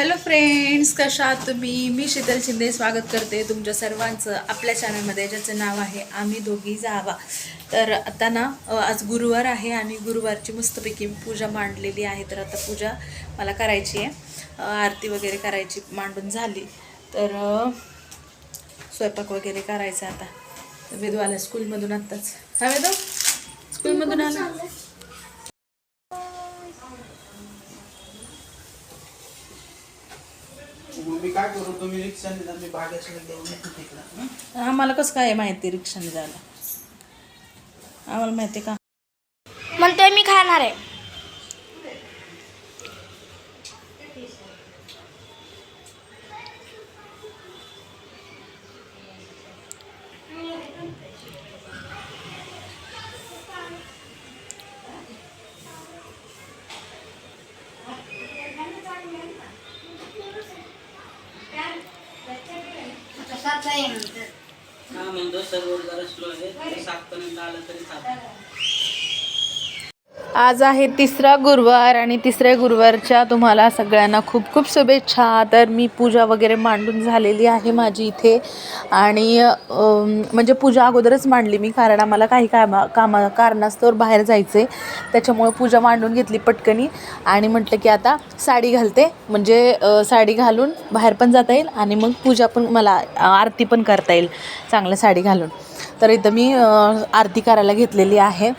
Hello friends कशा आहात तुम्ही? मी शीतल शिंदे स्वागत करते तुमच्या सर्वांचं आपल्या चॅनलमध्ये ज्याचं नाव आहे आम्ही दोघी जावा. तर आता ना आज गुरुवार आहे आणि गुरुवारची मस्तपैकी पूजा मांडलेली आहे. तर आता पूजा मला करायची आहे. आरती वगैरे करायची मांडून झाली. तर स्वयंपाक वगैरे करायचा आता. वेदू आला स्कूलमधून आत्ताच. हा वेदू? स्कूलमधून आला? काय करू? तुम्ही रिक्षाने जा मी घेऊन येतो तिकडं. हं? आम्हाला कसं काय माहिती रिक्षाने जायला? आम्हाला माहिती का? म्हणतोय मी खाणार आहे. हा म्हणतो सर्व जरा स्लो आहे. सातपर्यंत आलं तरी चालतं. आज आहे तिसरा गुरुवार आणि तिसऱ्या गुरुवारच्या तुम्हाला सगळ्यांना खूप खूप शुभेच्छा. तर मी पूजा वगैरे मांडून झालेली आहे माझी इथे. आणि म्हणजे पूजा अगोदरच मांडली मी कारण आम्हाला काही कामा कामा कारणास्तव बाहेर जायचे त्याच्यामुळे पूजा मांडून घेतली पटकनी. आणि म्हटलं की आता साडी घालते. म्हणजे साडी घालून बाहेर पण जाता येईल आणि मग पूजा पण मला आरती पण करता येईल चांगलं साडी घालून. तर इथं मी आरती करायला घेतलेली आहे.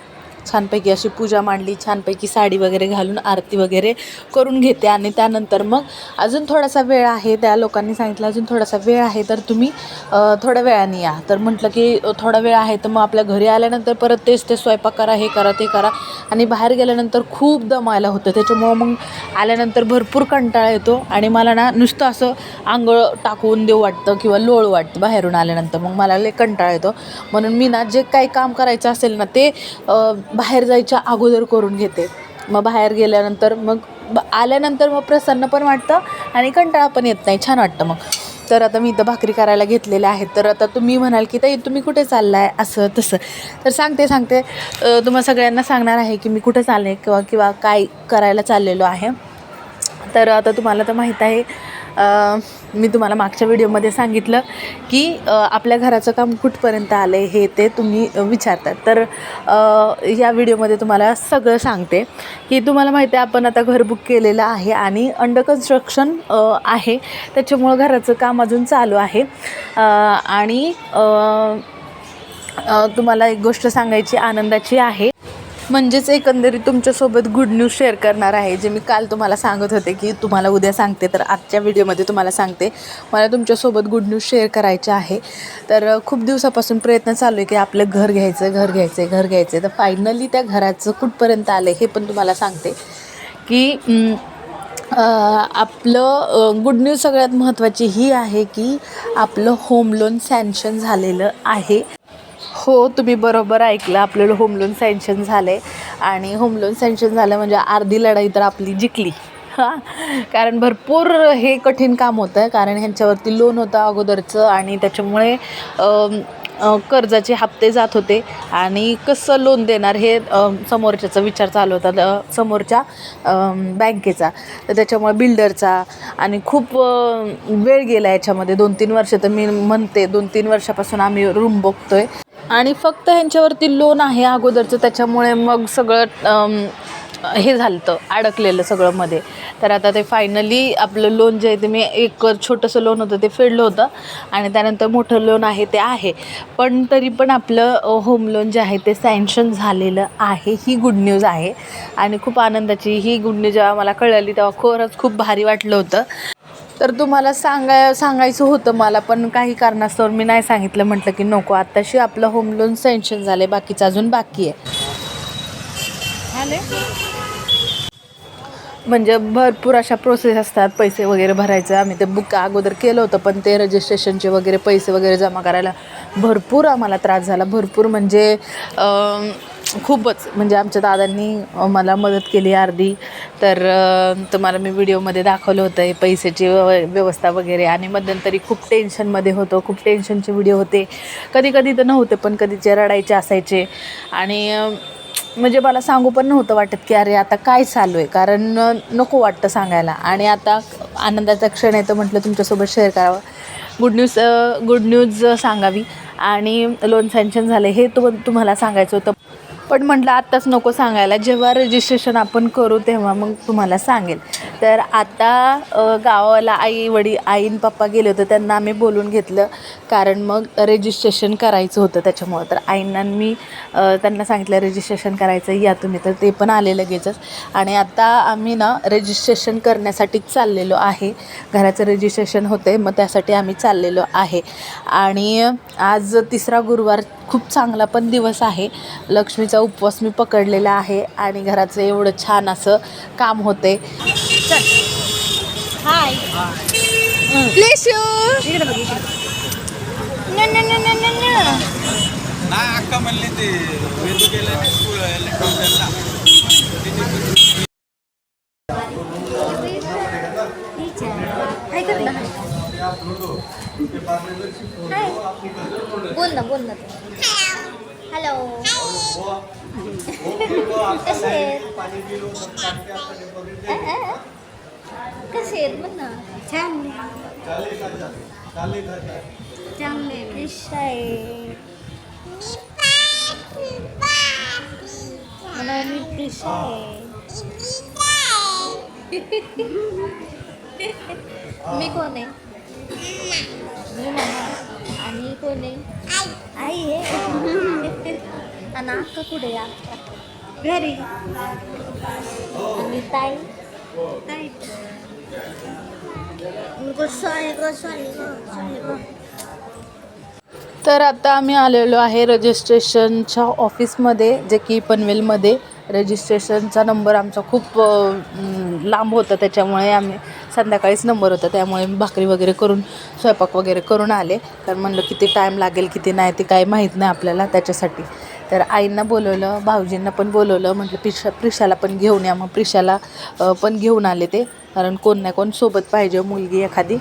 छानपैकी अशी पूजा मांडली छानपैकी साडी वगैरे घालून आरती वगैरे करून घेते आणि त्यानंतर मग अजून थोडासा वेळ आहे त्या लोकांनी सांगितलं अजून थोडासा वेळ आहे तर तुम्ही थोड्या वेळाने या. तर म्हटलं की थोडा वेळ आहे तर मग आपल्या घरी आल्यानंतर परत तेच ते स्वयंपाक करा हे करा ते करा. आणि बाहेर गेल्यानंतर खूप दमायला होतं. त्याच्यामुळं मग आल्यानंतर भरपूर कंटाळा येतो आणि मला ना नुसतं असं आंघोळ टाकून देऊ वाटतं किंवा लोळ वाटतं बाहेरून आल्यानंतर. मग मला लय कंटाळा येतो. म्हणून मी ना जे काही काम करायचं असेल ना ते बाहेर जायच्या अगोदर करून घेते. मग बाहेर गेल्यानंतर मग ब आल्यानंतर मग प्रसन्न पण वाटतं आणि कंटाळा पण येत नाही. छान वाटतं मग. तर आता मी इथं भाकरी करायला घेतलेल्या आहेत. तर आता तुम्ही म्हणाल की ताई तुम्ही कुठे चाललाय? असं तसं. तर सांगते सांगते. तुम्हाला तुम्हा सगळ्यांना सांगणार आहे की मी कुठे चालले किंवा किंवा काय करायला चाललेलो आहे. तर आता तुम्हाला तर माहीत आहे मी तुम्हाला मागच्या व्हिडिओमध्ये सांगितलं की आपल्या घराचं काम कुठपर्यंत आलं आहे हे ते तुम्ही विचारतात. तर या व्हिडिओमध्ये तुम्हाला सगळं सांगते की तुम्हाला माहिती आहे आपण आता घर बुक केलेलं आहे आणि अंडर कन्स्ट्रक्शन आहे. त्याच्यामुळं घराचं काम अजून चालू आहे. आणि तुम्हाला एक गोष्ट सांगायची आनंदाची आहे म्हणजेच एकंदरीत तुमच्यासोबत गुड न्यूज शेअर करणार आहे जे मी काल तुम्हाला सांगत होते की तुम्हाला उद्या सांगते तर आजच्या व्हिडिओमध्ये तुम्हाला सांगते. मला तुमच्यासोबत गुड न्यूज शेअर करायचे आहे. तर खूप दिवसापासून प्रयत्न चालू आहे की आपलं घर घ्यायचं घर घ्यायचं घर घ्यायचं तर फायनली त्या घराचं कुठपर्यंत आलं हे पण तुम्हाला सांगते की आपलं गुड न्यूज सगळ्यात महत्त्वाची ही आहे की आपलं होम लोन सँक्शन झालेलं आहे. हो तुम्ही बरोबर ऐकलं. आपल्याला होम लोन सँक्शन झालं आहे आणि होम लोन सँक्शन झालं म्हणजे अर्धी लढाई तर आपली जिंकली. हां? कारण भरपूर हे कठीण काम होतं. आहे कारण ह्यांच्यावरती लोन होतं अगोदरचं आणि त्याच्यामुळे कर्जाचे हप्ते जात होते. आणि कसं लोन देणार हे समोरच्याचा विचार चालू होता. समोरच्या बँकेचा. तर त्याच्यामुळे बिल्डरचा आणि खूप वेळ गेला याच्यामध्ये. दोन तीन वर्ष तर मी म्हणते दोन तीन वर्षापासून आम्ही रूम बघतो आहे आणि फक्त ह्यांच्यावरती लोन आहे अगोदरचं त्याच्यामुळे मग सगळं हे झालं होतं अडकलेलं सगळं मध्ये. तर आता ते फायनली आपलं लोन जे आहे ते मी एक छोटंसं लोन होतं ते फेडलं होतं आणि त्यानंतर मोठं लोन आहे ते आहे. पण तरी पण आपलं होम लोन जे आहे ते सँक्शन झालेलं आहे ही गुड न्यूज आहे. आणि खूप आनंदाची ही गुड न्यूज जेव्हा मला कळली तेव्हा खरंच खूप भारी वाटलं होतं. तर तुम्हाला सांगाय सांगायचं होतं मला पण काही कारणास्तव मी नाही सांगितलं. म्हटलं की नको आत्ताशी आपलं होम लोन सँक्शन झालं आहे बाकीचं अजून बाकी आहे. म्हणजे भरपूर अशा प्रोसेस असतात पैसे वगैरे भरायचं. आम्ही ते बुक अगोदर केलं होतं पण ते रजिस्ट्रेशनचे वगैरे पैसे वगैरे जमा करायला भरपूर आम्हाला त्रास झाला. भरपूर म्हणजे खूपच म्हणजे आमच्या दादांनी मला मदत केली अर्धी तर तुम्हाला मी व्हिडिओमध्ये दाखवलं होतं हे पैशाची व्यवस्था वगैरे. आणि मध्यंतरी खूप टेन्शनमध्ये होतो खूप टेन्शनचे व्हिडिओ होते. कधी कधी तर नव्हते पण कधीचे रडायचे असायचे. आणि म्हणजे मला सांगू पण नव्हतं वाटत की अरे आता काय चालू आहे? कारण नको वाटतं सांगायला. आणि आता आनंदाचा क्षण आहे तर म्हटलं तुमच्यासोबत शेअर करावं. गुड न्यूज गुड न्यूज सांगावी. आणि लोन सँक्शन झाले हे तु तुम्हाला सांगायचं होतं. पण म्हटलं आत्ताच नको सांगायला. जेव्हा रजिस्ट्रेशन आपण करू तेव्हा मग तुम्हाला सांगेल. तर आता गावाला आई वडील आईन पप्पा गेले होते त्यांना आम्ही बोलून घेतलं. कारण मग रजिस्ट्रेशन करायचं होतं त्याच्यामुळं. तर आईंना मी त्यांना सांगितलं रजिस्ट्रेशन करायचं या तुम्ही. तर ते पण आले लगेचच. आणि आता आम्ही ना रजिस्ट्रेशन करण्यासाठी चाललेलो आहे. घराचं रजिस्ट्रेशन होतं मग त्यासाठी आम्ही चाललेलो आहे. आणि आज तिसरा गुरुवार खूप चांगला पण दिवस आहे. लक्ष्मीचा उपवास मी पकडलेला आहे आणि घराचं एवढं छान असं काम होते. हाय बोल ना बोल ना. हॅलो कसे आहेत अ, अ, अ. कसे आहेत म्हण ना छान चांगले फिश आहे मला मी फिश आहे मी कोण आहे मी मम्मा आणि कोण आहे आई आहे आणि अक्का कुठे अक्का घरी. आणि ताई? ताई. तर आता आम्ही आलेलो आहे रजिस्ट्रेशनच्या ऑफिसमध्ये जे की पनवेलमध्ये. रजिस्ट्रेशनचा नंबर आमचा खूप लांब होता त्याच्यामुळे आम्ही संध्याकाळीच नंबर होता त्यामुळे मी भाकरी वगैरे करून स्वयंपाक वगैरे करून आले. कारण म्हणलं किती टाईम लागेल किती नाही ते काही माहीत नाही आपल्याला त्याच्यासाठी. तर आईंना बोलवलं भाऊजींना पण बोलवलं म्हटलं प्रिशा प्रिशाला पण घेऊन या. मग प्रिशाला पण घेऊन आले ते कारण कोण ना कोण सोबत पाहिजे हो मुलगी एखादी.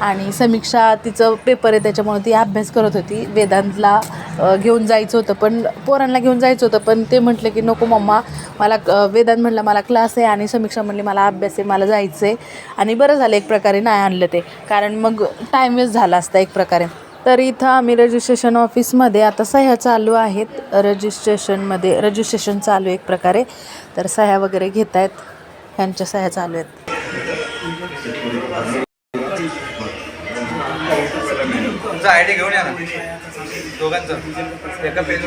आणि समीक्षा तिचं पेपर आहे त्याच्यामुळे ती अभ्यास करत होती. वेदांतला घेऊन जायचं होतं. पण पोरांना घेऊन जायचं होतं. पण ते म्हटलं की नको मम्मा मला वेदांत म्हणलं मला क्लास आहे आणि समीक्षा म्हणली मला अभ्यास आहे मला जायचं आहे आणि बरं झालं एक प्रकारे नाही आणलं ते. कारण मग टाईम वेस्ट झाला असता एक प्रकारे. तर इथं आम्ही रजिस्ट्रेशन ऑफिसमध्ये आता सह्या चालू आहेत. रजिस्ट्रेशनमध्ये रजिस्ट्रेशन चालू आहे एक प्रकारे. तर सह्या वगैरे घेत आहेत ह्यांच्या सह्या चालू आहेत. दोघांचं एका पेज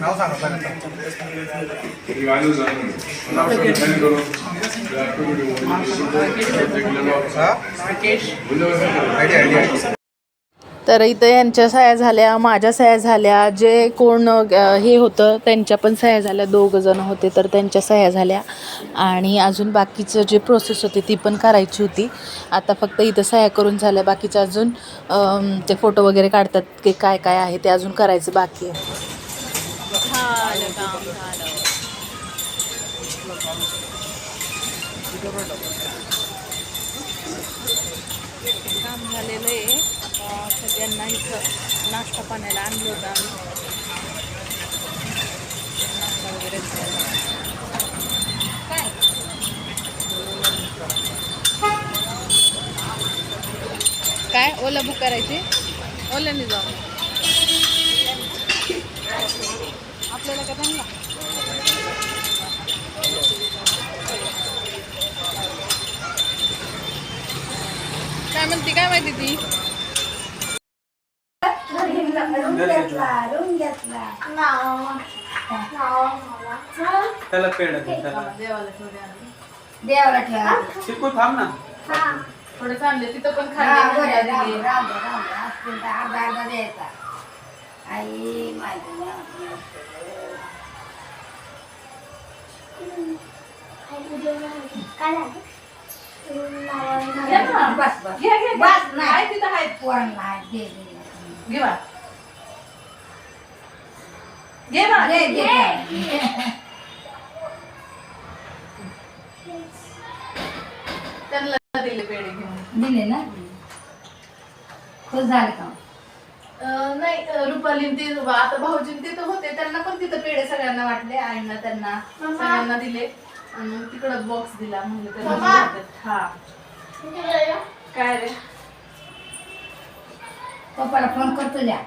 नाव सांगा पहिल्यांदा. तर इथं यांच्या साया झाल्या माझ्या सह्या झाल्या जे कोण हे होतं त्यांच्या पण सह्या झाल्या दोघं जण होते तर त्यांच्या सह्या झाल्या आणि अजून बाकीचं जे प्रोसेस होती ती पण करायची होती. आता फक्त इथं सह्या करून झाल्या. बाकीचं अजून ते फोटो वगैरे काढतात की काय काय आहे ते अजून करायचं बाकी आहे. काम झालेलं आहे. आता सगळ्यांना इथं नाश्ता पाण्याला आणलं होतं आम्ही. नाश्ता वगैरे काय? ओला बुक करायची. ओल्याने जाऊ. आपल्याला का त्यांना? काय म्हणते? काय माहिती ती? त्याला पेड देवाला ठेवा. शिकू थांब ना. थोडं चालले तिथं पण हा, बरं, खाली राहू दे, राहू दे, राहू दे. असतील तर अर्धा अर्धा द्यायचा. आई माहिती नाही. घे ना. बस बस घे, घे, घे. बस नाही आहे तिथं आहे. पोरण नाही दे दे घे बा. घे बा. दे दे दे. त्यांना दिले ना? तो झालं का अं, नाही रुपाली ते आता भाऊजी तिथं होते त्यांना पण तिथं पेढे सगळ्यांना वाटले आईंना त्यांना सगळ्यांना दिले. आणि मग तिकडं बॉक्स दिला म्हणजे देतात. हा. काय रे? पप्पाला फोन करतो द्या.